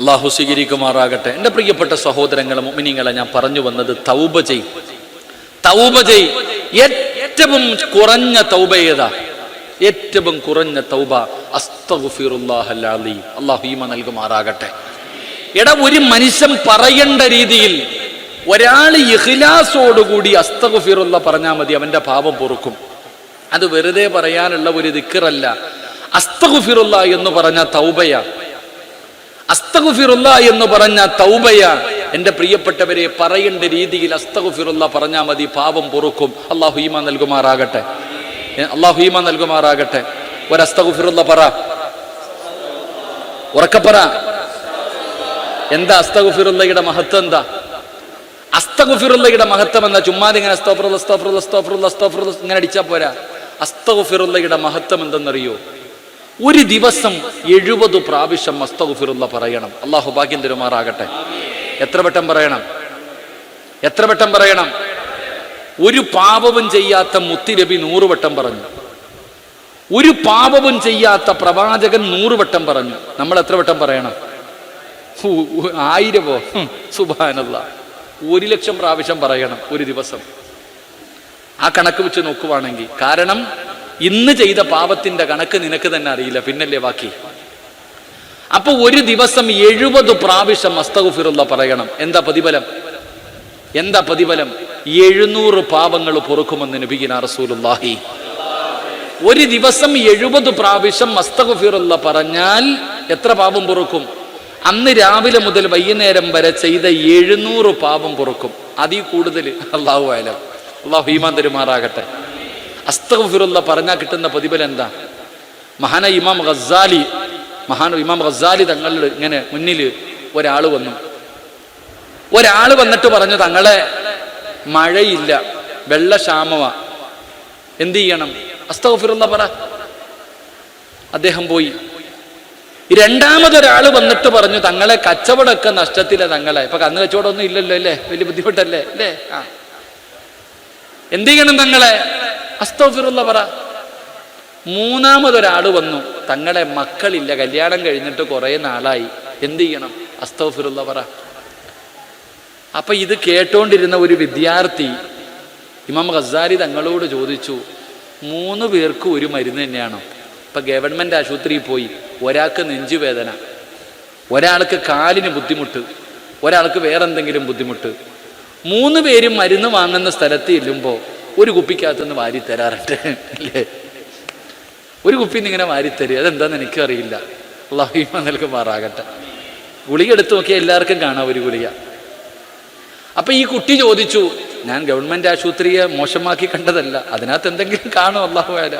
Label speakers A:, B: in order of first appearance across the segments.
A: അള്ളാഹു സ്വീകരിക്കുമാറാകട്ടെ. എന്റെ പ്രിയപ്പെട്ട സഹോദരങ്ങളെ മുമിനിങ്ങളെ ഞാൻ പറഞ്ഞു വന്നത് തൗബ ചെയ് തൗബ ചെയ് ഏറ്റവും കുറഞ്ഞ തൗബ ഏതാ? ഏറ്റവും കുറഞ്ഞ തൗബ അസ്തഗുഫിറുല്ലാഹി അള്ളാഹു ഈമ നൽകുമാറാകട്ടെ. എടാ ഒരു മനുഷ്യൻ പറയേണ്ട രീതിയിൽ ഒരാൾ ഇഖ്ലാസോടുകൂടി അസ്തഗുഫിറുല്ല പറഞ്ഞാൽ മതി അവന്റെ പാപം പൊറുക്കും. അത് വെറുതെ പറയാനുള്ള ഒരു ദിക്കറല്ല. അസ്തഗുഫിറുല്ല എന്ന് പറഞ്ഞ തൗബയ. അസ്തഗുഫിറുല്ല എന്ന് പറഞ്ഞ തൗബയ എന്റെ പ്രിയപ്പെട്ടവരെ പറയേണ്ട രീതിയിൽ അസ്തഗുഫിറുല്ല പറഞ്ഞാൽ മതി പാപം പൊറുക്കും. അള്ളാഹു നൽകുമാറാകട്ടെ. അള്ളാഹു നൽകുമാറാകട്ടെ. ഒരു പറ. ഉറക്കപ്പറ എന്താ അസ്തഗുഫിറുല്ലയുടെ മഹത്വം എന്താ? അസ്തഗുഫിറുല്ലയുടെ മഹത്വം എന്താ? ചുമ്മാതെ ഇങ്ങനെ അസ്തോഫറുല്ല അസ്തോഫറുല്ല അസ്തോഫറുല്ല അസ്തോഫറുല്ല ഇങ്ങനെ അടിച്ചാൽ പോരാ. അസ്തഗുഫിറുല്ലയുടെ മഹത്വം എന്തെന്നറിയോ? ഒരു ദിവസം എഴുപത് പ്രാവശ്യം മസ്തഗുഫിറുള്ള പറയണം. അള്ളാഹു ഭാഗ്യം തരുമാറാകട്ടെ. എത്ര വട്ടം പറയണം? എത്ര വട്ടം പറയണം? ഒരു പാപവും ചെയ്യാത്ത മുത്തിരബി നൂറ് വട്ടം പറഞ്ഞു. ഒരു പാപവും ചെയ്യാത്ത പ്രവാചകൻ നൂറ് വട്ടം പറഞ്ഞു. നമ്മൾ എത്ര വട്ടം പറയണം? ആയിരമോ സുബാനല്ല ഒരു ലക്ഷം പ്രാവശ്യം പറയണം ഒരു ദിവസം. ആ കണക്ക് വെച്ച് നോക്കുവാണെങ്കിൽ. കാരണം ഇന്ന് ചെയ്ത പാപത്തിന്റെ കണക്ക് നിനക്ക് തന്നെ അറിയില്ല. പിന്നല്ലേ ബാക്കി? അപ്പൊ ഒരു ദിവസം എഴുപത് പ്രാവശ്യം അസ്തഗുഫിറുള്ള പറയണം. എന്താ പ്രതിഫലം? എന്താ പ്രതിഫലം? എഴുന്നൂറ് പാപങ്ങൾ പൊറുക്കുമെന്ന് നബിഗിന റസൂലുള്ളാഹി. ഒരു ദിവസം എഴുപത് പ്രാവശ്യം മസ്തകുഫിറുള്ള പറഞ്ഞാൽ എത്ര പാപം പൊറുക്കും? അന്ന് രാവിലെ മുതൽ വൈകുന്നേരം വരെ ചെയ്ത എഴുന്നൂറ് പാപം പൊറുക്കും. അതിൽ കൂടുതൽ. അള്ളാഹു ആയാലും അള്ളാഹു ഹീമാന്തരുമാറാകട്ടെ തരുമാറാകട്ടെ. അസ്തഗുഫിറുള്ള പറഞ്ഞാൽ കിട്ടുന്ന പ്രതിഫലം എന്താ? മഹാന ഇമാം ഗസാലി മഹാന ഇമാം ഗസാലി തങ്ങളിൽ ഇങ്ങനെ മുന്നിൽ ഒരാൾ വന്നു. ഒരാൾ വന്നിട്ട് പറഞ്ഞു തങ്ങളെ മഴയില്ല വെള്ളക്ഷാമവ എന്ത് ചെയ്യണം? അസ്തഫിറുള്ള പറ. അദ്ദേഹം പോയി. രണ്ടാമതൊരാൾ വന്നിട്ട് പറഞ്ഞു തങ്ങളെ കച്ചവടമൊക്കെ നഷ്ടത്തിലെ തങ്ങളെ. ഇപ്പൊ കന്ന് കച്ചവടമൊന്നും ഇല്ലല്ലോ അല്ലേ? വലിയ ബുദ്ധിമുട്ടല്ലേ? അല്ലേ? ആ. എന്ത് ചെയ്യണം തങ്ങളെ? അസ്തോഫിറുള്ള പറ. മൂന്നാമതൊരാൾ വന്നു. തങ്ങളെ മക്കളില്ല. കല്യാണം കഴിഞ്ഞിട്ട് കുറെ നാളായി. എന്ത് ചെയ്യണം അസ്തോഫിറുള്ള പറ. അപ്പൊ ഇത് കേട്ടോണ്ടിരുന്ന ഒരു വിദ്യാർത്ഥി ഇമാം ഖസാരി തങ്ങളോട് ചോദിച്ചു മൂന്ന് പേർക്ക് ഒരു മരുന്ന് തന്നെയാണോ? ഇപ്പൊ ഗവൺമെന്റ് ആശുപത്രിയിൽ പോയി. ഒരാൾക്ക് നെഞ്ചുവേദന ഒരാൾക്ക് കാലിന് ബുദ്ധിമുട്ട് ഒരാൾക്ക് വേറെന്തെങ്കിലും ബുദ്ധിമുട്ട്. മൂന്ന് പേരും മരുന്ന് വാങ്ങുന്ന സ്ഥലത്ത് ചെല്ലുമ്പോൾ ഒരു കുപ്പിക്കകത്തുനിന്ന് വാരി തരാറുണ്ട്. അല്ലേ? ഒരു കുപ്പിന്ന് ഇങ്ങനെ വാരി തരും അതെന്താന്ന് എനിക്കറിയില്ല. അള്ളാഹിമ നൽകുമാറാകട്ടെ ഗുളിക എടുത്തു നോക്കിയാൽ എല്ലാവർക്കും കാണാം ഒരു ഗുളിക. അപ്പം ഈ കുട്ടി ചോദിച്ചു ഞാൻ ഗവൺമെന്റ് ആശുപത്രിയെ മോശമാക്കി കണ്ടതല്ല. അതിനകത്ത് എന്തെങ്കിലും കാണും അള്ളാഹു ആല?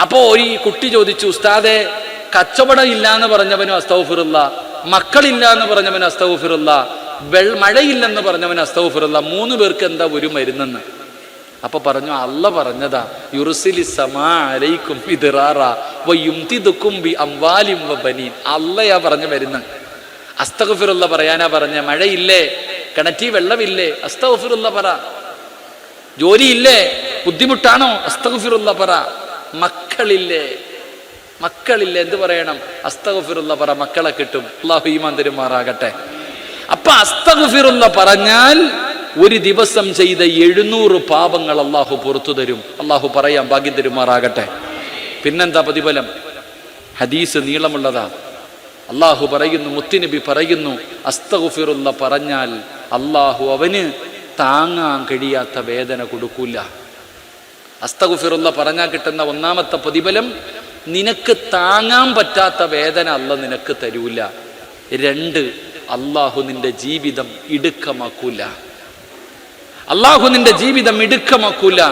A: അപ്പോൾ ഈ കുട്ടി ചോദിച്ചു ഉസ്താദെ കച്ചവടം ഇല്ല എന്ന് പറഞ്ഞവനും അസ്തൗഫിറുള്ള മക്കളില്ല എന്ന് പറഞ്ഞവനും അസ്തൗഫിറുള്ള മഴയില്ലെന്ന് പറഞ്ഞവന് അസ്തൗഫിറുള്ള മൂന്ന് പേർക്ക് എന്താ ഒരു മരുന്നെന്ന്? അപ്പൊ പറഞ്ഞു അല്ല പറഞ്ഞതാ യുറുസിലി സമാ അലൈക്കും ഇതിറാറ വയുംതിദുക്കും ബി അംവാലിം വബനീൻ അല്ലയാ പറഞ്ഞു വരുന്നത് അസ്തഗഫിറുള്ള പറയാനാ പറഞ്ഞ മഴയില്ലേ കിണറ്റി വെള്ളമില്ലേ അസ്തഗഫിറുള്ള പറ. ജോലിയില്ലേ ബുദ്ധിമുട്ടാണോ അസ്തഗഫിറുള്ള പറ. മക്കളില്ലേ മക്കളില്ലേ എന്ത് പറയണം? അസ്തഗഫിറുള്ള പറ മക്കളെ കിട്ടും. അള്ളാഹു ഈമാൻ തരുമാറാകട്ടെ. അപ്പൊ അസ്തഗഫിറുള്ള പറഞ്ഞാൽ ഒരു ദിവസം ചെയ്ത എഴുന്നൂറ് പാപങ്ങൾ അള്ളാഹു പുറത്തു തരും. അള്ളാഹു പറയാം ഭാഗ്യം തരുമാറാകട്ടെ. പിന്നെന്താ പ്രതിഫലം? ഹദീസ് നീളമുള്ളതാ. അള്ളാഹു പറയുന്നു മുത്തുനബി പറയുന്നു അസ്തഗുഫിറുള്ള പറഞ്ഞാൽ അള്ളാഹു അവന് താങ്ങാൻ കഴിയാത്ത വേദന കൊടുക്കൂല. അസ്തഗുഫിറുള്ള പറഞ്ഞാൽ കിട്ടുന്ന ഒന്നാമത്തെ പ്രതിഫലം നിനക്ക് താങ്ങാൻ പറ്റാത്ത വേദന അല്ല നിനക്ക് തരൂല. രണ്ട് അള്ളാഹു നിന്റെ ജീവിതം ഇടുക്കമാക്കൂല. അള്ളാഹു നിന്റെ ജീവിതം ഇടുക്കമാക്കൂല.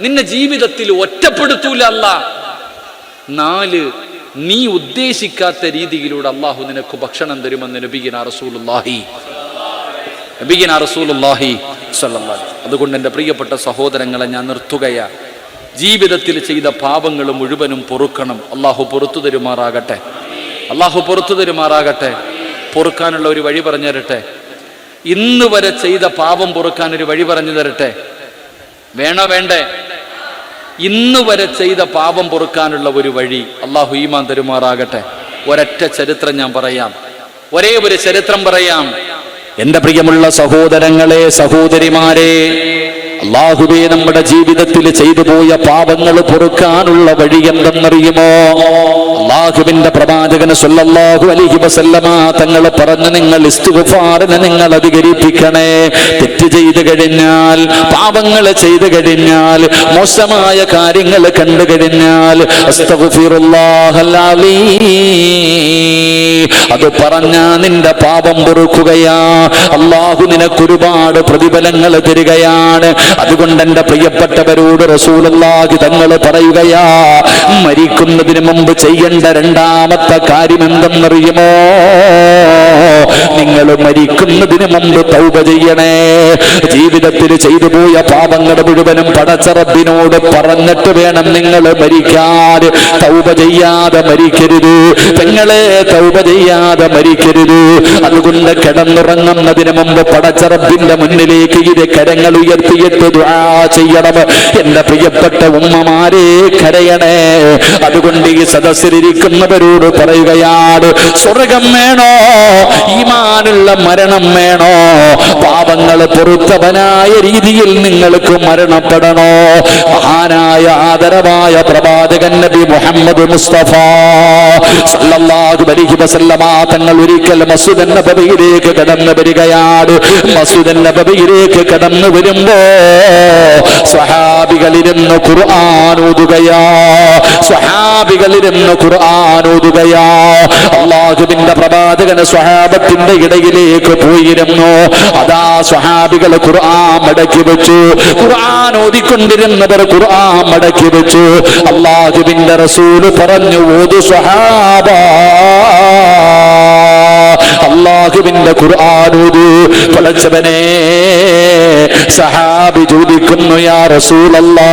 A: നിന്നെ ജീവിതത്തിൽ ഒറ്റപ്പെടുത്തൂല അല്ല. നാല് നീ ഉദ്ദേശിക്കാത്ത രീതിയിലൂടെ അള്ളാഹു നിനക്ക് ഭക്ഷണം തരുമെന്ന് നബിഗിന റസൂലുല്ലാഹി നബിഗിന റസൂലുല്ലാഹി അതുകൊണ്ട് എന്റെ പ്രിയപ്പെട്ട സഹോദരങ്ങളെ ഞാൻ നിർത്തുകയാ. ജീവിതത്തിൽ ചെയ്ത പാപങ്ങൾ മുഴുവനും പൊറുക്കണം. അള്ളാഹു പൊറത്തു തരുമാറാകട്ടെ. അള്ളാഹു പൊറത്തു തരുമാറാകട്ടെ. പൊറുക്കാനുള്ള ഒരു വഴി പറഞ്ഞു തരട്ടെ? ഇന്ന് വരെ ചെയ്ത പാപം പൊറുക്കാൻ ഒരു വഴി പറഞ്ഞു തരട്ടെ? വേണോ വേണ്ടേ? ഇന്ന് വരെ ചെയ്ത പാപം പൊറുക്കാനുള്ള ഒരു വഴി അള്ളാഹു ഈമാൻ തരുമാറാകട്ടെ. ഒരൊറ്റ ചരിത്രം ഞാൻ പറയാം. ഒരേ ഒരു ചരിത്രം പറയാം. എന്റെ പ്രിയമുള്ള സഹോദരങ്ങളെ സഹോദരിമാരെ അള്ളാഹുബേ നമ്മുടെ ജീവിതത്തിൽ ചെയ്തു പോയ പാപങ്ങൾ പൊറുക്കാനുള്ള വഴി എന്തെന്നറിയുമോ? അള്ളാഹുവിന്റെ പ്രവാചകന് സല്ലല്ലാഹു അലൈഹി വസല്ലമ തങ്ങൾ പറഞ്ഞ് നിങ്ങൾ ഇസ്തിഗ്ഫാറിനെ നിങ്ങൾ അധികരിപ്പിക്കണേ. തെറ്റ് ചെയ്തു കഴിഞ്ഞാൽ പാപങ്ങൾ ചെയ്തു കഴിഞ്ഞാൽ മോശമായ കാര്യങ്ങൾ കണ്ടു കഴിഞ്ഞാൽ. അത് പറഞ്ഞ നിന്റെ പാപം പൊറുക്കുകയാ. അള്ളാഹു നിനക്കൊരുപാട് പ്രതിഫലങ്ങൾ തരികയാണ്. അതുകൊണ്ട് എന്റെ പ്രിയപ്പെട്ടവരോട് റസൂലല്ലാഹി തങ്ങൾ പറയുകയാ മരിക്കുന്നതിന് മുമ്പ് ചെയ്യേണ്ട രണ്ടാമത്തെ കാര്യം എന്തെന്നറിയുമോ? നിങ്ങൾ മരിക്കുന്നതിന് മുമ്പ് തൗബ ചെയ്യണേ. ജീവിതത്തിൽ ചെയ്തു പോയ പാപങ്ങൾ മുഴുവനും പടച്ചറബിനോട് പറഞ്ഞിട്ട് വേണം നിങ്ങൾ മരിക്കാൻ. തൗബ ചെയ്യാതെ മരിക്കരുത്. പെങ്ങളെ തൗബ ചെയ്യാതെ മരിക്കരുത്. അതുകൊണ്ട് കിടന്നുറങ്ങുന്നതിന് മുമ്പ് പടച്ചറബിന്റെ മുന്നിലേക്ക് ഇത് കരങ്ങൾ ഉയർത്തിയിട്ട് ദുആ ചെയ്യണം എന്റെ പ്രിയപ്പെട്ട ഉമ്മമാരെ കരയണേ. അതുകൊണ്ട് ഈ സദസ്സിലിരിക്കുന്നവരോട് പറയുകയാണ് സ്വർഗം വേണോ? ഈമാനുള്ള മരണം വേണോ? പാപങ്ങൾ പൊറുത്തവനായ രീതിയിൽ നിങ്ങൾക്ക് മരണപ്പെടണോ? മഹാനായ ആദരവായ പ്രവാചകൻ നബി മുഹമ്മദ് മുസ്തഫ സല്ലല്ലാഹു അലൈഹി വസല്ലമ തങ്ങൾ ഒരിക്കൽ മസ്ജിദ് നബവിയിലേക്ക് കടന്നു വരികയാണ്. മസ്ജിദ് നബവിയിലേക്ക് കടന്നു വരുമ്പോ സ്വഹാബികളിരുന്ന് ഖുർആൻ ഓതുകയാ. സ്വഹാബികളിരുന്ന് ഖുർആൻ അള്ളാഹുബിന്റെ പ്രവാചകന് സ്വഹാബത്തിന്റെ ഇടയിലേക്ക് പോയിരുന്നു. അതാ സ്വഹാബികൾ ഖുർആൻ മടക്കി വെച്ചു. ഖുർആൻ ഓതിക്കൊണ്ടിരുന്നവർ ഖുർആൻ മടക്കി വെച്ചു. അള്ളാഹുബിന്റെ റസൂൽ പറഞ്ഞു ഓതു സ്വഹാബ. അള്ളാഹുവിന്റെ ഖുർആാനൂത് പടച്ചവനെ സഹാബി ചോദിക്കുന്നു യാ റസൂലല്ലാ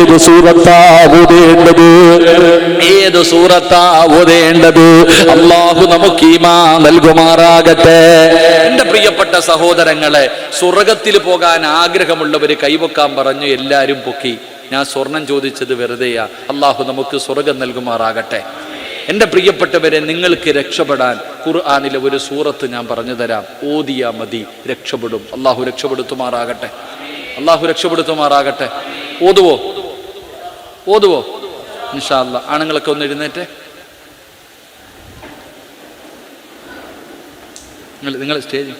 A: ഏത് സൂറത്താ ഓതേണ്ടത്? ഏത് സൂറത്താ ഓതേണ്ടത്? അള്ളാഹു നമുക്ക് ഈമാ നൽകുമാറാകട്ടെ. എന്റെ പ്രിയപ്പെട്ട സഹോദരങ്ങളെ സ്വർഗത്തിൽ പോകാൻ ആഗ്രഹമുള്ളവർ കൈവക്കാൻ പറഞ്ഞു എല്ലാരും പൊക്കി. ഞാൻ സ്വർണം ചോദിച്ചത് വെറുതെയാ. അള്ളാഹു നമുക്ക് സ്വർഗം നൽകുമാറാകട്ടെ. എന്റെ പ്രിയപ്പെട്ടവരെ നിങ്ങൾക്ക് രക്ഷപ്പെടാൻ ഖുർആാനിലെ ഒരു സൂറത്ത് ഞാൻ പറഞ്ഞു തരാം. ഓതിയാ മതി രക്ഷപ്പെടും. അള്ളാഹു രക്ഷപ്പെടുത്തുമാറാകട്ടെ. അള്ളാഹു രക്ഷപ്പെടുത്തുമാറാകട്ടെ. ഓതുവോ? ഓതുവോ? നിഷാല്ല ആണുങ്ങളൊക്കെ ഒന്ന് എഴുന്നേറ്റ്. നിങ്ങൾ നിങ്ങൾ സ്റ്റേജ്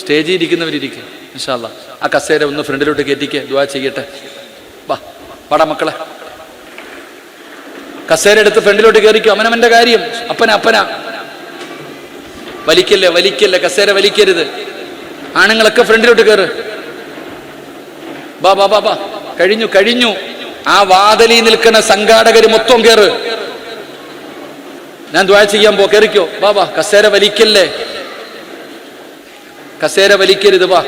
A: സ്റ്റേജിൽ ഇരിക്കുന്നവരിയ്ക്കുക നിഷാല്ല ആ കസേര ഒന്ന് ഫ്രണ്ടിലോട്ട് കയറ്റിക്ക്. ദുവാ ചെയ്യട്ടെ. വാ വാടാ മക്കളെ. കസേര എടുത്ത് ഫ്രണ്ടിലോട്ട് കയറിക്കും? അവനവന്റെ കാര്യം. അപ്പന അപ്പന. വലിക്കല്ലേ വലിക്കല്ലേ കസേര വലിക്കരുത്. ആണുങ്ങളൊക്കെ ഫ്രണ്ടിലോട്ട് കയറ് ബാ ബാ ബാ ബാ. കഴിഞ്ഞു കഴിഞ്ഞു. ആ വാതലി നിൽക്കുന്ന സംഘാടകര് മൊത്തം കയറ് ഞാൻ ദ്വാ ചെയ്യാൻ പോ കയറിക്കോ ബാ ബാ കസേര വലിക്കല്ലേ. കസേര വലിക്കരുത് വാ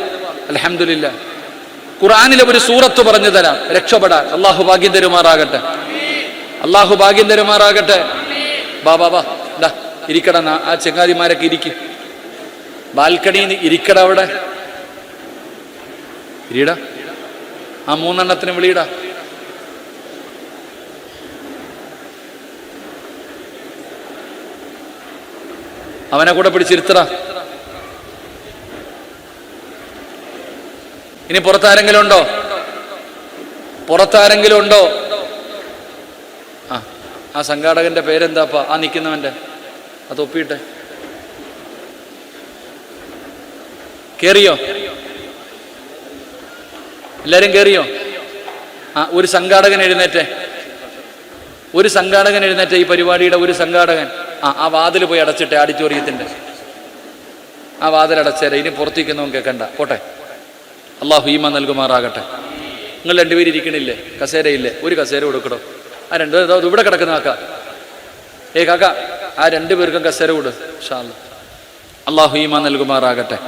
A: അലഹമില്ല ഖുറാനിലെ ഒരു സൂറത്ത് പറഞ്ഞു തരാം. രക്ഷപ്പെടാൻ. അള്ളാഹു ഭാഗ്യം തരുമാറാകട്ടെ. അള്ളാഹു ഭാഗ്യം തരുമാറാകട്ടെ. ബാ ബാ ബാ ഇരിക്കട ആ ചെങ്ങാതിമാരൊക്കെ ഇരിക്കും. ബാൽക്കണിയിൽ ഇരിക്കട അവിടെ. ഇരിടാ ആ മൂന്നെണ്ണത്തിന് വിളിയിടാ. അവനെ കൂടെ പിടിച്ചിരുത്തറ ഇനി പുറത്താരെങ്കിലും ഉണ്ടോ? പുറത്താരെങ്കിലും ഉണ്ടോ? ആ സംഘാടകന്റെ പേരെന്താപ്പാ? ആ നിൽക്കുന്നവന്റെ അത് ഒപ്പിയിട്ടെ. കേറിയോ? എല്ലാരും കേറിയോ? ആ ഒരു സംഘാടകൻ എഴുന്നേറ്റേ. ഒരു സംഘാടകൻ എഴുന്നേറ്റ ഈ പരിപാടിയുടെ ഒരു സംഘാടകൻ. ആ ആ വാതിൽ പോയി അടച്ചിട്ടെ ആഡിറ്റോറിയത്തിന്റെ. ആ വാതിൽ അടച്ചേരെ. ഇനി പുറത്തേക്കൊന്നും കേൾക്കണ്ട പോട്ടെ. അള്ളാഹു ഈമ നൽകുമാറാകട്ടെ. നിങ്ങൾ രണ്ടുപേരും ഇരിക്കണില്ലേ കസേരയില്ലേ? ഒരു കസേര കൊടുക്കടോ. ആ രണ്ട് ഇവിടെ കിടക്കുന്ന കാക്ക. ഏ കാക്ക ആ രണ്ടു പേർക്കും കസേര അല്ലാ. അള്ളാഹു ഈമ നൽകുമാറാകട്ടെ.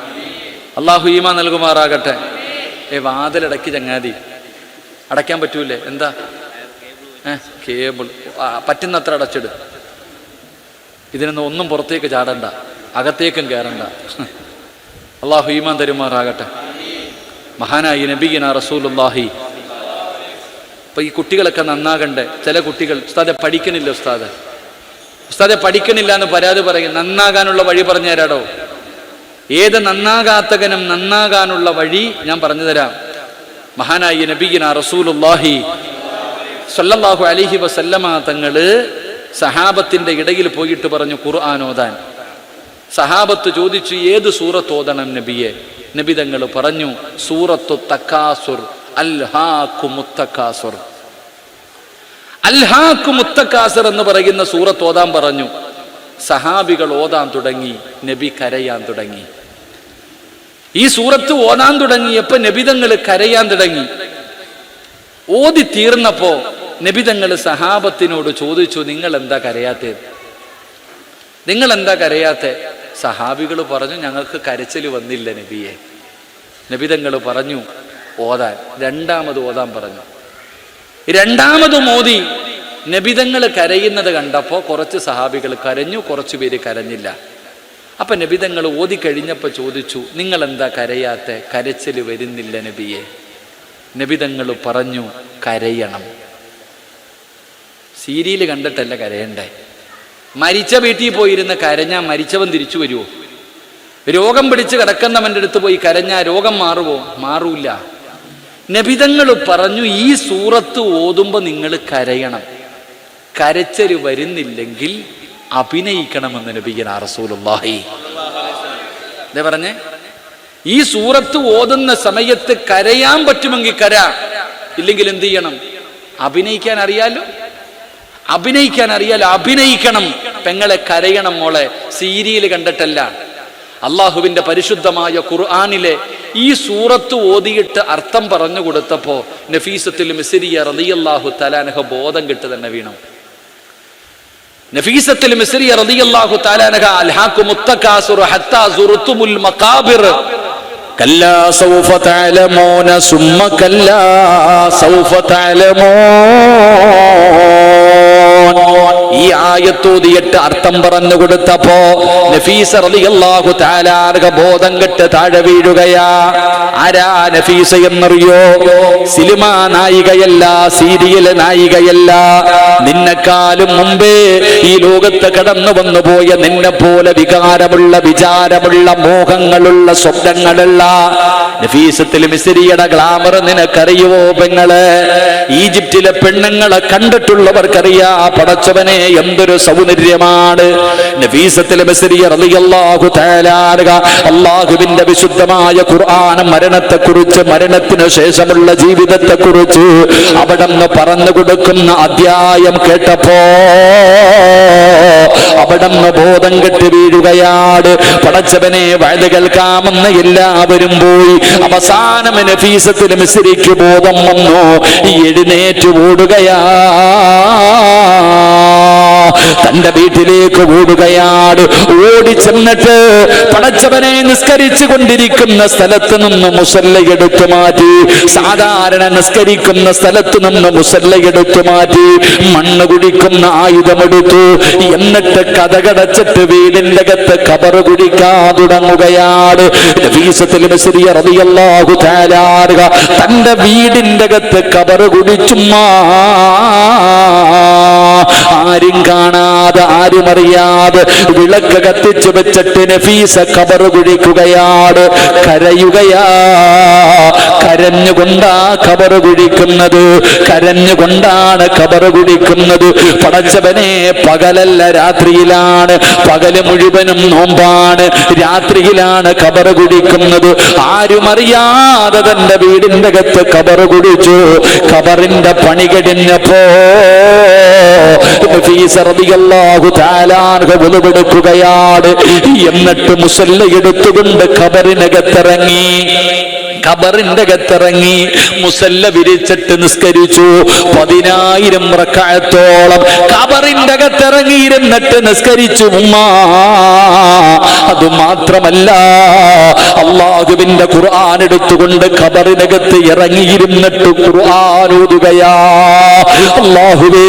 A: അള്ളാഹു ഈമ നൽകുമാറാകട്ടെ. ഏ വാതിലടക്കി ചങ്ങാതി. അടയ്ക്കാൻ പറ്റൂലേ? എന്താ? ഏ കേബിൾ. പറ്റുന്നത്ര അടച്ചിട്. ഇതിനൊന്നും ഒന്നും പുറത്തേക്ക് ചാടണ്ട. അകത്തേക്കും കയറണ്ട അള്ളാഹു ഈമാൻ തരുമാറാകട്ടെ. മഹാനായി നബീന റസൂലുല്ലാഹി അപ്പൊ ഈ കുട്ടികളൊക്കെ നന്നാകണ്ടേ? ചില കുട്ടികൾ ഉസ്താദെ പഠിക്കണില്ല ഉസ്താദ്. ഉസ്താദെ പഠിക്കണില്ല എന്ന് പരാതി പറയും. നന്നാകാനുള്ള വഴി പറഞ്ഞു തരാടോ? ഏത് നന്നാകാത്തകനും നന്നാകാനുള്ള വഴി ഞാൻ പറഞ്ഞു തരാം. മഹാനായി നബീന റസൂലുല്ലാഹി സല്ലല്ലാഹു അലിഹി വസല്ലമ തങ്ങൾ സഹാബത്തിന്റെ ഇടയിൽ പോയിട്ട് പറഞ്ഞു ഖുർആൻ ഓതാൻ. സഹാബത്ത് ചോദിച്ചു ഏത് സൂറത്ത് ഓതണം നബിയെ? നബി തങ്ങൾ പറഞ്ഞു സൂറത്തു തക്കാസുർ. അൽഹാഖു മുത്തക്കാസുർ അൽഹാഖു മുത്തക്കാസുർ എന്ന് പറയുന്ന സൂറത്ത് ഓതാൻ പറഞ്ഞു. സഹാബികൾ ഓതാൻ തുടങ്ങി നബി കരയാൻ തുടങ്ങി. ഈ സൂറത്ത് ഓതാൻ തുടങ്ങിയപ്പോ നബിതങ്ങൾ കരയാൻ തുടങ്ങി. ഓതി തീർന്നപ്പോ നബിതങ്ങൾ സഹാബത്തിനോട് ചോദിച്ചു നിങ്ങൾ എന്താ കരയാത്തത് നിങ്ങൾ എന്താ കരയാത്തെ? സഹാബികൾ പറഞ്ഞു ഞങ്ങൾക്ക് കരച്ചിൽ വന്നില്ല നബിയെ. നബിതങ്ങൾ പറഞ്ഞു ഓതാൻ. രണ്ടാമത് ഓതാൻ പറഞ്ഞു. രണ്ടാമത് മോദി നബിതങ്ങൾ കരയുന്നത് കണ്ടപ്പോൾ കുറച്ച് സഹാബികൾ കരഞ്ഞു കുറച്ചു പേര് കരഞ്ഞില്ല. അപ്പം നബിതങ്ങൾ ഓതി കഴിഞ്ഞപ്പോൾ ചോദിച്ചു നിങ്ങൾ എന്താ കരയാത്ത? കരച്ചിൽ വരുന്നില്ല നബിയെ. നബിതങ്ങൾ പറഞ്ഞു കരയണം. സീരിയൽ കണ്ടിട്ടല്ല കരയണ്ടേ. മരിച്ച വീട്ടിൽ പോയിരുന്ന് കരഞ്ഞാൽ മരിച്ചവൻ തിരിച്ചു വരുമോ രോഗം പിടിച്ച് കിടക്കുന്നവന്റെ അടുത്ത് പോയി കരഞ്ഞാൽ രോഗം മാറുമോ മാറൂല. നബിതങ്ങൾ പറഞ്ഞു ഈ സൂറത്ത് ഓതുമ്പോൾ നിങ്ങൾ കരയണം. കരച്ചര് വരുന്നില്ലെങ്കിൽ അഭിനയിക്കണമെന്ന് നബിയന റസൂലുള്ളാഹി. അതേ പറഞ്ഞേ. ഈ സൂറത്ത് ഓതുന്ന സമയത്ത് കരയാൻ പറ്റുമെങ്കിൽ കര. ഇല്ലെങ്കിൽ എന്ത് ചെയ്യണം? അഭിനയിക്കാൻ അറിയാലോ? അഭിനയിക്കാൻ അറിയാലോ? അഭിനയിക്കണം. പെങ്ങളെ കരയണം മോളെ. സീരിയൽ കണ്ടിട്ടല്ല. അള്ളാഹുവിന്റെ പരിശുദ്ധമായ ഖുർആാനിലെ ഈ സൂറത്ത് ഓതിയിട്ട് അർത്ഥം പറഞ്ഞു കൊടുത്തപ്പോ നഫീസത്തിൽ മിസിരിയ റളിയല്ലാഹു തലാനഹ ബോധം കിട്ട് തന്നെ വീണു നഫീസത്തിൽ മിസ്രിയ റളിയല്ലാഹു തആലാനഹ അൽഹാഖു മുത്തകാസുർ ഹത്താ സുറുത്തുമുൽ മഖാബിർ
B: كلا سوف تعلمون ثم كلا سوف تعلمون ഈ ആയത്തോതിയിട്ട് അർത്ഥം പറഞ്ഞു കൊടുത്തപ്പോ നഫീസ റളിയല്ലാഹു താലാർഗ ബോധം കെട്ട് താഴെ വീഴുകയാ. ആരാ നഫീസ എന്നറിയോ? സിനിമ നായികയല്ല സീരിയൽ നായികയല്ല. നിന്നെക്കാളും മുമ്പേ ഈ ലോകത്ത് കടന്നു വന്നു പോയ നിന്നെ പോലെ വികാരമുള്ള വിചാരമുള്ള മോഹങ്ങളുള്ള സ്വപ്നങ്ങളുള്ള നഫീസത്തിൽ മിസിരിയുടെ ഗ്ലാമർ നിനക്കറിയുവോ പെങ്ങൾ? ഈജിപ്തിലെ പെണ്ണുങ്ങളെ കണ്ടിട്ടുള്ളവർക്കറിയാ പടച്ചവനെ എന്തൊരു സൗന്ദര്യമാണ്. അള്ളാഹുവിന്റെ വിശുദ്ധമായ ഖുർആൻ മരണത്തെ കുറിച്ച് മരണത്തിന് ശേഷമുള്ള ജീവിതത്തെ കുറിച്ച് അവിടെ നിന്ന് പറഞ്ഞു കൊടുക്കുന്ന അധ്യായം കേട്ടപ്പോ അവിടെ നിന്ന് ബോധം കെട്ട് വീഴുകയാണ് പടച്ചവനെ വയത് കേൾക്കാമെന്ന് എല്ലാവരും പോയി. അവസാനം നഫീസത്തിന് മിസിരിക്ക് ബോധം വന്നു. എഴുന്നേറ്റ് ഓടുകയാ. തന്റെ വീട്ടിലേക്ക് ഓടുകയാണ് ഓടി ചെന്നിട്ട് പടച്ചവനെ നിസ്കരിച്ചു കൊണ്ടിരിക്കുന്ന സ്ഥലത്ത് നിന്ന് മുസല്ല എടുത്തു മാറ്റി. സാധാരണ നിസ്കരിക്കുന്ന സ്ഥലത്ത് നിന്ന് മുസല്ല എടുത്തു മാറ്റി. മണ്ണ് കുടിക്കുന്ന ആയുധമെടുത്തു എന്നിട്ട് കഥകടച്ചിട്ട് വീടിന്റെ അകത്ത് കബറ് കുടിക്കാൻ തുടങ്ങുകയാണ് തന്റെ വീടിന്റെ അകത്ത് കബറ് കുടിച്ചുമ്മാ ആരും കാണാതെ ആരും അറിയാതെ വിളക്ക് കത്തിച്ചു വെച്ചിട്ട് നഫീസ കബർ കുഴിക്കുകയാണ്. കരയുകയാ. കരഞ്ഞുകൊണ്ടാ കബർ കുഴിക്കുന്നത്. കരഞ്ഞുകൊണ്ടാണ് കബർ കുഴിക്കുന്നത്. പടച്ചവനെ പകലല്ല രാത്രിയിലാണ്. പകൽ മുഴുവനും നോമ്പാണ്. രാത്രിയിലാണ് കബർ കുഴിക്കുന്നത്. ആരും അറിയാതെ തന്റെ വീടിന്റെ അകത്ത് കബർ കുടിച്ചു കബറിന്റെ പണി കഴിഞ്ഞപ്പോ വെളുവെടുക്കുകയാണ് എന്നിട്ട് മുസല്ല എടുത്തുകൊണ്ട് ഖബറിനകത്തിറങ്ങി. ഖബറിന്റെ അകത്തിറങ്ങി മുസല്ല വിരിച്ചിട്ട് നിസ്കരിച്ചു. പതിനായിരം റക്കായത്തോളം ഖബറിന്റെ അകത്തിറങ്ങിയിരുന്നിട്ട് നിസ്കരിച്ചു. ഉമ്മ അത് മാത്രമല്ല അള്ളാഹുവിന്റെ ഖുർആൻ എടുത്തുകൊണ്ട് ഖബറിനകത്ത് ഇറങ്ങിയിരുന്നിട്ട് ഖുർആൻ ഓതുകയാ. അള്ളാഹുവേ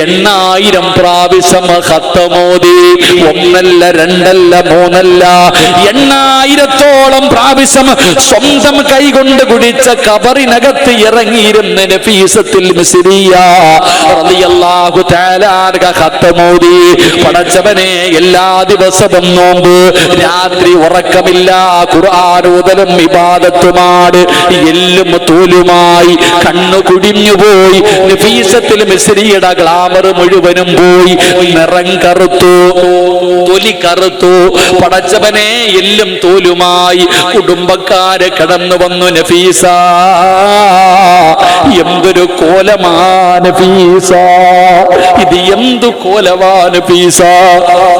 B: എണ്ണായിരം പ്രാവശ്യം ഹത്തമോദി. ഒന്നല്ല രണ്ടല്ല മൂന്നല്ല. എണ്ണായിരത്തോളം പ്രാവശ്യം സ്വന്തം കൈകൊണ്ട് കുടിച്ച കബറിനകത്ത് ഇറങ്ങിയിരുന്ന നഫീസത്തിൽ ഹത്തമോദി. പടച്ചവനെ എല്ലാ ദിവസവും നോമ്പ് രാത്രി ഉറക്കമില്ല ഖുർആാനോദലും വിവാദത്തുമാട് എല്ലും തോലുമായി കണ്ണു കുടിഞ്ഞുപോയി. നഫീസത്തിൽ മിസ്രിയുടെ ഗ്ലാമർ മുഴുവനും പോയി നിറം കറുത്തു തൊലി കറുത്തു. പടച്ചവനെ എല്ലും തോലുമായി കുടുംബക്കാരെ കടന്നു വന്നു നഫീസ. എന്തൊരു കോലമാണ് ഫീസ ഇത് എന്തു കോലമാണ് ഫീസ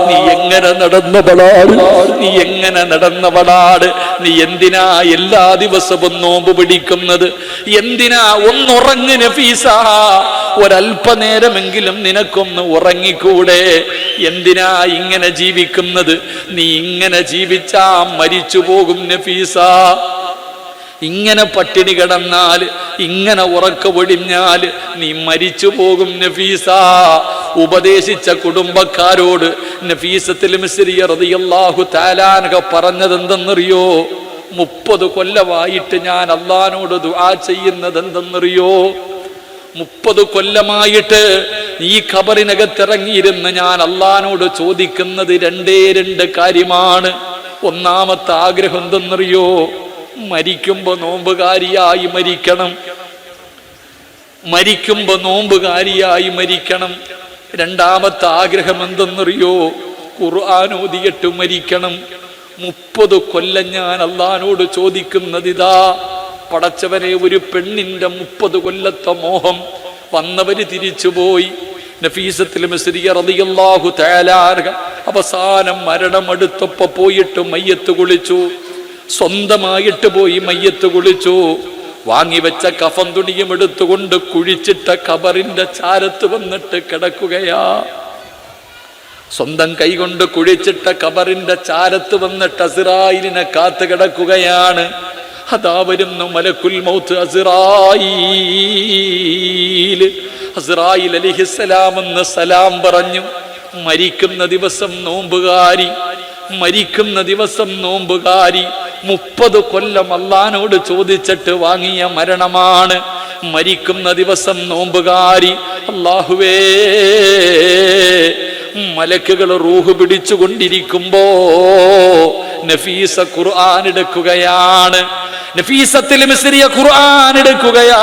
B: നീ എങ്ങനെ നടന്നവളാട് നീ എങ്ങനെ നടന്നവളാട് നീ എന്തിനാ എല്ലാ ദിവസവും നോമ്പ് പിടിക്കുന്നത്? എന്തിനാ ഒന്നുറങ്ങ് നഫീസ? ഒരല്പനേരമെങ്കിലും നിനക്കൊന്ന് ഉറങ്ങിക്കൂടെ? എന്തിനാ ഇങ്ങനെ ജീവിക്കുന്നത്? നീ ഇങ്ങനെ ജീവിച്ചാ മരിച്ചു പോകും നഫീസ. ഇങ്ങനെ പട്ടിണി കിടന്നാൽ ഇങ്ങനെ ഉറക്ക ഒഴിഞ്ഞാൽ നീ മരിച്ചു പോകും നഫീസ. ഉപദേശിച്ച കുടുംബക്കാരോട് നഫീസത്തിൽ റളിയല്ലാഹു താലാനക പറഞ്ഞത് എന്തെന്നറിയോ മുപ്പത് കൊല്ലമായിട്ട് ഞാൻ അള്ളഹാനോട് ദുആ ചെയ്യുന്നത് എന്തെന്നറിയോ മുപ്പത് കൊല്ലമായിട്ട് ഈ ഖബറിനകത്തിറങ്ങിയിരുന്ന് ഞാൻ അള്ളഹാനോട് ചോദിക്കുന്നത് രണ്ടേ രണ്ട് കാര്യമാണ്. ഒന്നാമത്തെ ആഗ്രഹം എന്തെന്നറിയോ? മരിക്കുമ്പോ നോമ്പുകാരിയായി മരിക്കണം. മരിക്കുമ്പോ നോമ്പുകാരിയായി മരിക്കണം. രണ്ടാമത്തെ ആഗ്രഹം എന്തെന്നറിയോ? ഖുർആാനോദിയിട്ട് മരിക്കണം. മുപ്പത് കൊല്ലം ഞാൻ അള്ളഹാനോട് ചോദിക്കുന്നത് ഇതാ പടച്ചവനെ ഒരു പെണ്ണിന്റെ മുപ്പത് കൊല്ലത്തെ മോഹം വന്നവര് തിരിച്ചുപോയി. നഫീസത്തിൽ റളിയല്ലാഹു തആലാർഹ അവസാനം മരണമെടുത്തപ്പോ പോയിട്ട് മയ്യത്ത് കുളിച്ചു. സ്വന്തമായിട്ട് പോയി മയ്യത്ത് കുളിച്ചു. വാങ്ങിവെച്ച കഫം തുണിയും എടുത്തുകൊണ്ട് കുഴിച്ചിട്ട കബറിന്റെ ചാരത്ത് വന്നിട്ട് കിടക്കുകയാ. സ്വന്തം കൈകൊണ്ട് കുഴിച്ചിട്ട കബറിന്റെ ചാരത്ത് വന്നിട്ട് അസിറായിലിനെ കാത്തു കിടക്കുകയാണ്. അതാ വരുന്നു മലക്കുൽ മൗത്ത് അസിറായിൽ അസിറായിൽ അലിഹിസലാം എന്ന് സലാം പറഞ്ഞു മരിക്കുന്ന ദിവസം നോമ്പുകാരി മരിക്കുന്ന ദിവസം നോമ്പുകാരി മുപ്പത് കൊല്ലം അള്ളാനോട് ചോദിച്ചിട്ട് വാങ്ങിയ മരണമാണ്. മരിക്കുന്ന ദിവസം നോമ്പുകാരി അള്ളാഹുവേ മലക്കുകൾ റൂഹ് പിടിച്ചുകൊണ്ടിരിക്കുമ്പോ നഫീസ ഖുർആൻ എടുക്കുകയാണ്. നഫീസത്തിൽ മിസ്രിയ ഖുർആൻ എടുക്കുകയാ.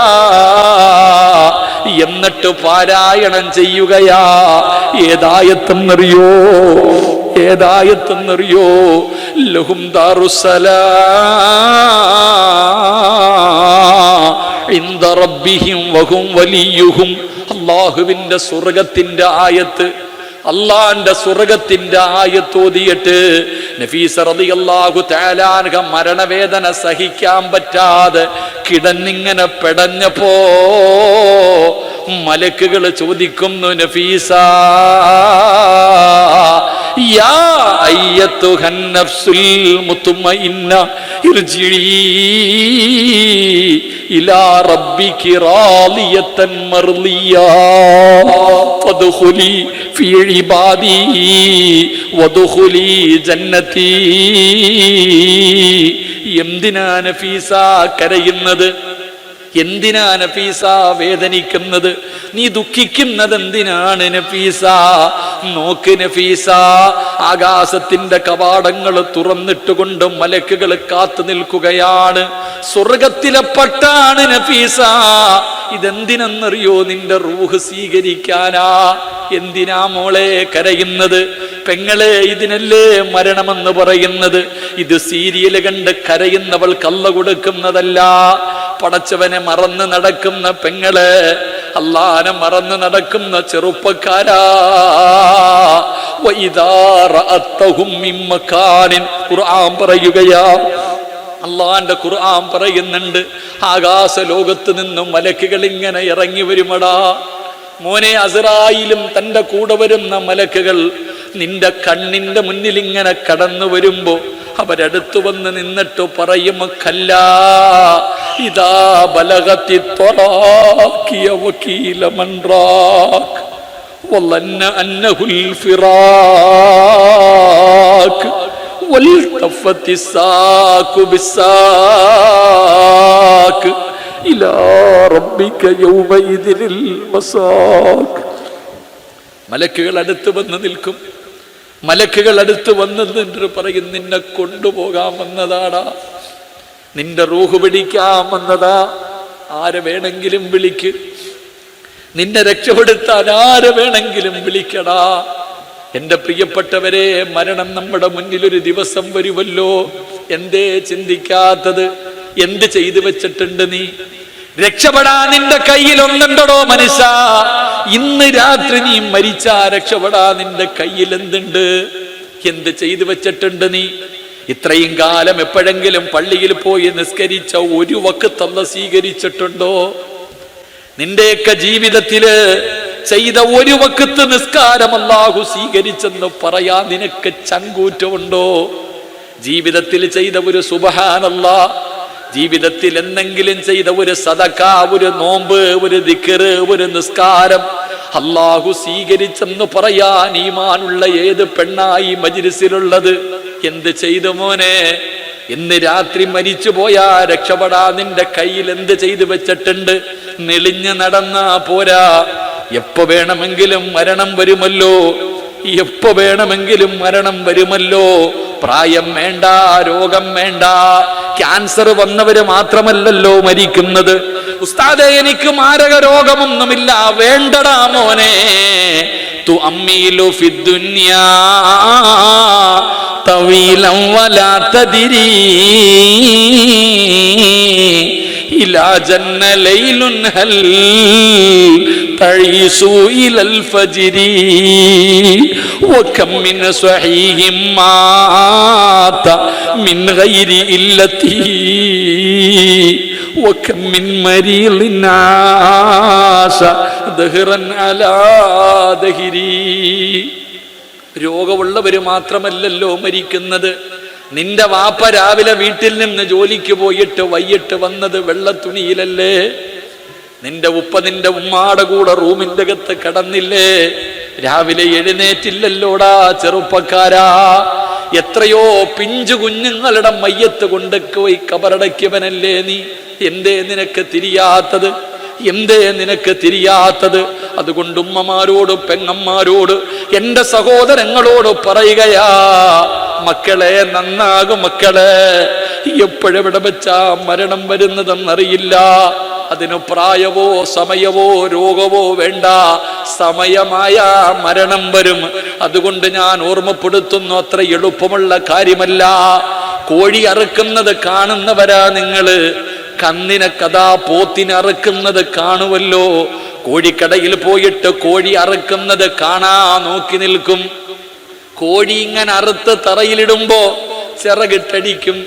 B: എന്നിട്ട് പാരായണം ചെയ്യുകയാ. ഏതായത്തെന്നറിയോ? ഏതായത്തെന്നറിയോ? ലഹും ദാറുസലാ ഇന്ദ റബ്ബിഹിം വഹും വലിയുഹും. അള്ളാഹുവിന്റെ സ്വർഗത്തിന്റെ ആയത്ത് അള്ളാന്റെ സ്വർഗത്തിന്റെ ആയത്തോതിയിട്ട് നഫീസ റളിയല്ലാഹു തആലാൻഹ മരണവേദന സഹിക്കാൻ പറ്റാതെ കിടന്നിങ്ങനെ പെടഞ്ഞപ്പോ മലക്കുകൾ ചോദിക്കുന്നു നഫീസ യാ അയ്യത്തുഹൻ നഫ്സുൽ ഇലാ റബ്ബികി റാലിയത്തൻ മർളിയാ ഫീ ഇബാദി വദ്ഖുലി ജന്നതി എന്തിനാ നഫീസ കരയുന്നത്? എന്തിനാ നഫീസ വേദനിക്കുന്നത്? നീ ദുഃഖിക്കുന്നത് എന്തിനാണ് നഫീസ? നോക്ക് നഫീസ ആകാശത്തിന്റെ കവാടങ്ങൾ തുറന്നിട്ടുകൊണ്ട് മലക്കുകൾ കാത്തു നിൽക്കുകയാണ്. സ്വർഗത്തിലെ പട്ടാണ് നഫീസ. ഇതെന്തിനെന്നറിയോ നിന്റെ റൂഹ് സ്വീകരിക്കാനാ? എന്തിനാ മോളെ കരയുന്നത്? പെങ്ങളെ ഇതിനല്ലേ മരണമെന്ന് പറയുന്നത്? ഇത് സീരിയൽ കണ്ട് കരയുന്നവൾ കള്ള കൊടുക്കുന്നതല്ല. പടച്ചവനെ മറന്ന് നടക്കുന്ന പെങ്ങൾ അള്ളാനെ മറന്ന് നടക്കുന്ന ചെറുപ്പക്കാരാ. ഖുർആൻ പറയുകയാ. അള്ളാന്റെ ഖുർആൻ പറയുന്നുണ്ട്. ആകാശ ലോകത്ത് നിന്നും മലക്കുകൾ ഇങ്ങനെ ഇറങ്ങി വരുമടാ. മോനെ അസറായിലും തന്റെ കൂടെ വരുന്ന മലക്കുകൾ നിന്റെ കണ്ണിന്റെ മുന്നിൽ ഇങ്ങനെ കടന്നു വരുമ്പോ അവരടുത്തു വന്ന് നിന്നിട്ട് പറയും കല്ല ഇതാ ബലകത്തി തൊറാക്കിയ വക്കീല മൺറാക്ക്
A: وظن أنه الفراق والتفت الساق بالساق إلى ربك يومئذ المساق മലക്കുകൾ അടുത്ത് വന്ന് നിൽക്കും മലക്കുകൾ അടുത്ത് വന്ന് നിന്നിട്ട് പറയും നിന്നെ കൊണ്ടുപോകാൻ വന്നതാടാ നിന്റെ റൂഹ് പിടിക്കാമെന്നതാ. ആരെ വേണമെങ്കിലും വിളിക്ക്. നിന്നെ രക്ഷപ്പെടുത്താൻ ആരെ വേണമെങ്കിലും വിളിക്കടാ. എന്റെ പ്രിയപ്പെട്ടവരെ മരണം നമ്മുടെ മുന്നിൽ ഒരു ദിവസം വരുമല്ലോ. എന്തേ ചിന്തിക്കാത്തത്? എന്ത് ചെയ്തു വെച്ചിട്ടുണ്ട് നീ? രക്ഷപ്പെടാൻ നിന്റെ കയ്യിൽ ഒന്നുണ്ടോ മനുഷ്യ. ഇന്ന് രാത്രി നീ മരിച്ചാ രക്ഷപ്പെടാ നിന്റെ കയ്യിൽ എന്തുണ്ട്? എന്ത് ചെയ്തു വെച്ചിട്ടുണ്ട് നീ? ഇത്രയും കാലം എപ്പോഴെങ്കിലും പള്ളിയിൽ പോയി നിസ്കരിച്ച ഒരു വക്കത്തല്ല സ്വീകരിച്ചിട്ടുണ്ടോ? നിന്റെയൊക്കെ ജീവിതത്തിൽ ചെയ്ത ഒരു വക്കത്ത് നിസ്കാരം അല്ലാഹു സ്വീകരിച്ചെന്ന് പറയാ നിനക്ക് ചങ്കൂറ്റമുണ്ടോ? ജീവിതത്തിൽ ചെയ്ത ഒരു സുബഹാനല്ല ജീവിതത്തിൽ എന്തെങ്കിലും ചെയ്ത ഒരു സദക്ക ഒരു നോമ്പ് ഒരു ദിക്കറ് ഒരു നിസ്കാരം അള്ളാഹു സ്വീകരിച്ചെന്ന് പറയാൻ ഈമാനുള്ള ഏത് പെണ്ണായി മജിരിസിലുള്ളത് എന്ത് ചെയ്തു മോനെ? ഇന്ന് രാത്രി മരിച്ചു പോയാ രക്ഷപ്പെടാ നിന്റെ കയ്യിൽ എന്ത് ചെയ്തു വെച്ചിട്ടുണ്ട്? നെളിഞ്ഞു നടന്നാ പോരാ. എപ്പോ വേണമെങ്കിലും മരണം വരുമല്ലോ. എപ്പോ വേണമെങ്കിലും മരണം വരുമല്ലോ. പ്രായം വേണ്ട രോഗം വേണ്ട. ക്യാൻസർ വന്നവര് മാത്രമല്ലല്ലോ മരിക്കുന്നത്. ഉസ്താദെ എനിക്ക് മാരക രോഗമൊന്നുമില്ല. വേണ്ടടാ മോനെ. തു അമ്മയിലു ഫിദ്ദുന്യാ طويلا ولا تدري إلى جن ليل هل تعيش إلى الفجر وكم من صحيح مات من غير إلته وكم من مريض عاش دهرا على دهري രോഗമുള്ളവര് മാത്രമല്ലല്ലോ മരിക്കുന്നത്. നിന്റെ വാപ്പ രാവിലെ വീട്ടിൽ നിന്ന് ജോലിക്ക് പോയിട്ട് വൈകിട്ട് വന്നത് വെള്ളത്തുണിയിലല്ലേ? നിന്റെ ഉപ്പ നിന്റെ ഉമ്മാടെ കൂടെ റൂമിന്റെ അകത്ത് കടന്നില്ലേ? രാവിലെ എഴുന്നേറ്റില്ലല്ലോടാ ചെറുപ്പക്കാരാ. എത്രയോ പിഞ്ചു കുഞ്ഞുങ്ങളുടെ മയ്യത്ത് കൊണ്ടൊക്കെ പോയി കബറടക്കിയവനല്ലേ നീ? എന്തേ നിനക്ക് തിരിയാത്തത്? എന്തേ നിനക്ക് തിരിയാത്തത്? അതുകൊണ്ട് ഉമ്മമാരോട് പെങ്ങന്മാരോട് എന്റെ സഹോദരങ്ങളോട് പറയുകയാ മക്കളെ നന്നാകും മക്കളെ. എപ്പോഴെവിടെ വെച്ചാ മരണം വരുന്നതെന്നറിയില്ല. അതിന് പ്രായമോ സമയമോ രോഗമോ വേണ്ട. സമയമായ മരണം വരും. അതുകൊണ്ട് ഞാൻ ഓർമ്മപ്പെടുത്തുന്നു അത്ര എളുപ്പമുള്ള കാര്യമല്ല. കോഴി അറുക്കുന്നത് കാണുന്നവരാ നിങ്ങൾ. കന്നിനെ കഥാ പോത്തിനെ അറുക്കുന്നത് കാണുമല്ലോ. കോഴിക്കടയിൽ പോയിട്ട് കോഴി അറുക്കുന്നത് കാണാ നോക്കി നിൽക്കും. കോഴി ഇങ്ങനെ അറുത്ത് തറയിലിടുമ്പോ ചിറകിട്ടടിക്കും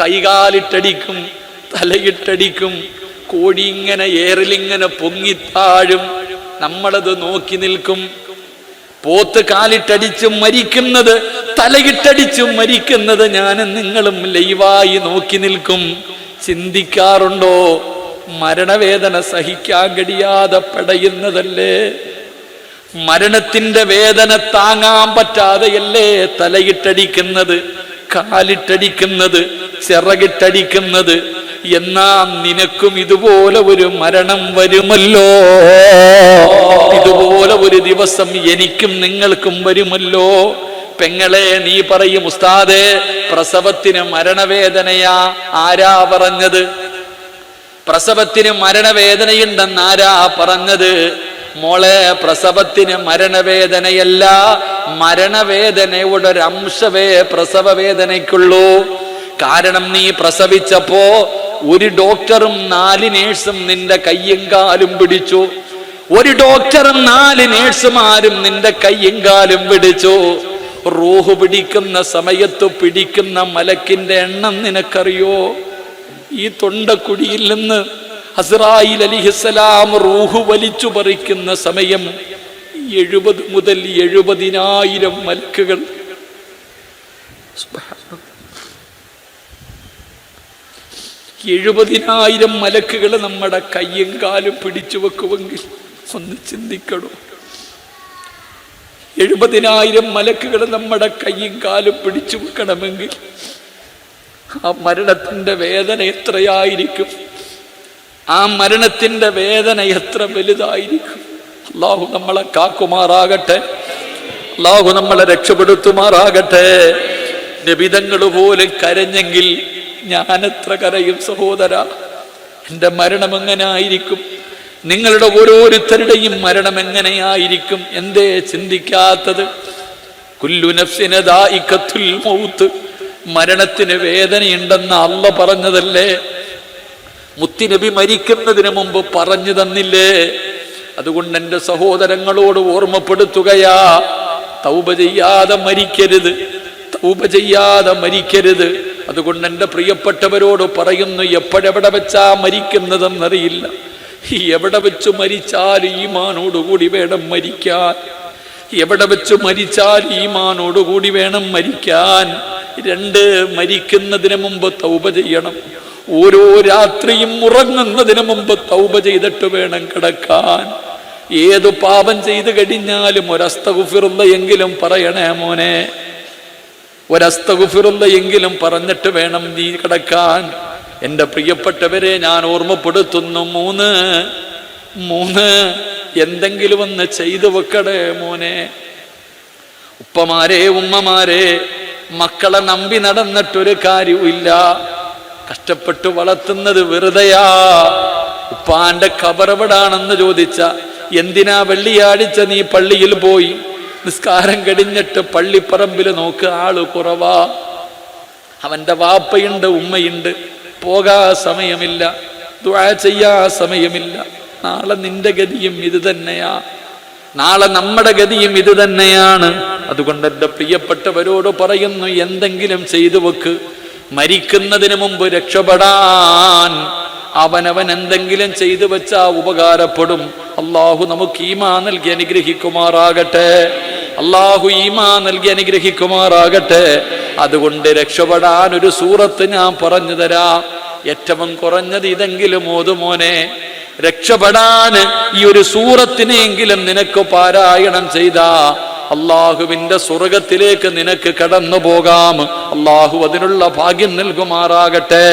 A: കൈകാലിട്ടടിക്കും തലയിട്ടടിക്കും. കോഴി ഇങ്ങനെ ഏറിലിങ്ങനെ പൊങ്ങിത്താഴും. നമ്മളത് നോക്കി നിൽക്കും. പോത്ത് കാലിട്ടടിച്ചും മരിക്കുന്നത് തലയിട്ടടിച്ചും മരിക്കുന്നത് ഞാനും നിങ്ങളും ലൈവായി നോക്കി നിൽക്കും. ചിന്തിക്കാറുണ്ടോ? മരണവേദന സഹിക്കാൻ കഴിയാതെ പടയുന്നതല്ലേ? മരണത്തിന്റെ വേദന താങ്ങാൻ പറ്റാതെയല്ലേ തലയിട്ടടിക്കുന്നത് കാലിട്ടടിക്കുന്നത് ചിറകിട്ടടിക്കുന്നത്? എന്നാ നിനക്കും ഇതുപോലെ ഒരു മരണം വരുമല്ലോ. ഇതുപോലെ ഒരു ദിവസം എനിക്കും നിങ്ങൾക്കും വരുമല്ലോ. പെങ്ങളെ നീ പറയും ഉസ്താദേ പ്രസവത്തിന് മരണവേദനയാ. ആരാ പറഞ്ഞത്? പ്രസവത്തിന് മരണവേദനയുണ്ടെന്ന് ആരാ പറഞ്ഞത്? മോളെ പ്രസവത്തിന് മരണവേദനയല്ല മരണവേദനയുടെ ഒരു അംശവേ പ്രസവ വേദനയ്ക്കുള്ളൂ കാരണം നീ പ്രസവിച്ചപ്പോ ഒരു ഡോക്ടറും നാല് നേഴ്സും നിന്റെ കയ്യും കാലും പിടിച്ചു. ഒരു ഡോക്ടറും നാല് നേഴ്സുമാരും നിന്റെ കയ്യും കാലും പിടിച്ചു. റൂഹ് പിടിക്കുന്ന സമയത്ത് പിടിക്കുന്ന മലക്കിന്റെ എണ്ണം നിനക്കറിയോ? ഈ തൊണ്ടക്കുടിയിൽ നിന്ന് അസ്രായിൽ അലിഹിസലാം റൂഹ് വലിച്ചു പറിക്കുന്ന സമയം എഴുപത് മുതൽ എഴുപതിനായിരം മലക്കുകൾ. എഴുപതിനായിരം മലക്കുകൾ നമ്മുടെ കയ്യും കാലും പിടിച്ചു വെക്കുമെങ്കിൽ ഒന്ന് ചിന്തിക്കണോ? എഴുപതിനായിരം മലക്കുകൾ നമ്മുടെ കൈയും കാലും പിടിച്ചു വെക്കണമെങ്കിൽ ആ മരണത്തിന്റെ വേദന എത്രയായിരിക്കും? ആ മരണത്തിന്റെ വേദന എത്ര വലുതായിരിക്കും? അള്ളാഹു നമ്മളെ കാക്കുമാറാകട്ടെ. അള്ളാഹു നമ്മളെ രക്ഷപ്പെടുത്തുമാറാകട്ടെ. നിബിതങ്ങൾ പോലെ കരഞ്ഞെങ്കിൽ ഞാൻ എത്ര കരയും സഹോദര. എന്റെ മരണം എങ്ങനെ ആയിരിക്കും നിങ്ങളുടെ ഓരോരുത്തരുടെയും മരണം എങ്ങനെയായിരിക്കും? എന്തേ ചിന്തിക്കാത്തത്? കുല്ലു നഫ്സിന് ദാഇഖത്തുൽ മൗത്ത്. മരണത്തിന് വേദനയുണ്ടെന്ന് അല്ല പറഞ്ഞതല്ലേ? മുത്തിനബി മരിക്കുന്നതിന് മുമ്പ് പറഞ്ഞു തന്നില്ലേ? അതുകൊണ്ട് എന്റെ സഹോദരങ്ങളോട് ഓർമ്മപ്പെടുത്തുകയാ. തൗപ ചെയ്യാതെ മരിക്കരുത്. തൗപ ചെയ്യാതെ മരിക്കരുത്. അതുകൊണ്ട് എന്റെ പ്രിയപ്പെട്ടവരോട് പറയുന്നു എപ്പോഴെവിടെ വെച്ചാ മരിക്കുന്നതെന്നറിയില്ല. എവിടെ വെച്ച് മരിച്ചാൽ ഈമാനോടുകൂടി വേണം മരിക്കാൻ? എവിടെ വെച്ച് മരിച്ചാൽ ഈമാനോടുകൂടി വേണം മരിക്കാൻ? രണ്ട് മരിക്കുന്നതിന് മുമ്പ് തൗപ ചെയ്യണം. ഓരോ രാത്രിയും ഉറങ്ങുന്നതിന് മുമ്പ് തൗപ ചെയ്തിട്ട് വേണം കിടക്കാൻ. ഏത് പാപം ചെയ്തു കഴിഞ്ഞാലും ഒരസ്തകുഫിറുള്ള എങ്കിലും പറയണേ മോനെ. ഒരസ്തകുഫിറുള്ള എങ്കിലും പറഞ്ഞിട്ട് വേണം നീ കിടക്കാൻ. എന്റെ പ്രിയപ്പെട്ടവരെ ഞാൻ ഓർമ്മപ്പെടുത്തുന്നു. മൂന്ന് മൂന്ന് എന്തെങ്കിലും ഒന്ന് ചെയ്തു വെക്കടേ മോനെ. ഉപ്പമാരെ ഉമ്മമാരെ മക്കളെ നമ്പി നടന്നിട്ടൊരു കാര്യവുമില്ല. കഷ്ടപ്പെട്ട് വളർത്തുന്നത് വെറുതെയാ. ഉപ്പാന്റെ കബറവിടാണെന്ന് ചോദിച്ച എന്തിനാ വെള്ളിയാഴ്ച നീ പള്ളിയിൽ പോയി? നിസ്കാരം കഴിഞ്ഞിട്ട് പള്ളിപ്പറമ്പിൽ നോക്ക് ആൾ കുറവാ. അവന്റെ വാപ്പയുണ്ട് ഉമ്മയുണ്ട്. പോകാ സമയമില്ല ദുആ ചെയ്യാ സമയമില്ല. നാളെ നിന്റെ ഗതിയും ഇത് തന്നെയാ. നാളെ നമ്മുടെ ഗതിയും ഇത് തന്നെയാണ്. അതുകൊണ്ട് എന്റെ പ്രിയപ്പെട്ടവരോട് പറയുന്നു എന്തെങ്കിലും ചെയ്തു വെക്ക്. മരിക്കുന്നതിന് മുമ്പ് രക്ഷപ്പെടാൻ അവനവൻ എന്തെങ്കിലും ചെയ്തു വെച്ചാ ഉപകാരപ്പെടും. അള്ളാഹു നമുക്ക് ഈമാ നൽകി അനുഗ്രഹിക്കുമാറാകട്ടെ. അള്ളാഹു ഈമാ നൽകി അനുഗ്രഹിക്കുമാറാകട്ടെ. അതുകൊണ്ട് രക്ഷപ്പെടാൻ ഒരു സൂറത്ത് ഞാൻ പറഞ്ഞു തരാം. ഏറ്റവും കുറഞ്ഞത് ഇതെങ്കിലും ഓതുമോനെ രക്ഷപ്പെടാൻ ഈ ഒരു സൂറത്തിനെങ്കിലും നിനക്ക് പാരായണം ചെയ്താ. അള്ളാഹുവിന്റെ സ്വർഗത്തിലേക്ക് നിനക്ക് കടന്നു പോകാം അള്ളാഹു അതിനുള്ള ഭാഗ്യം നൽകുമാറാകട്ടെ.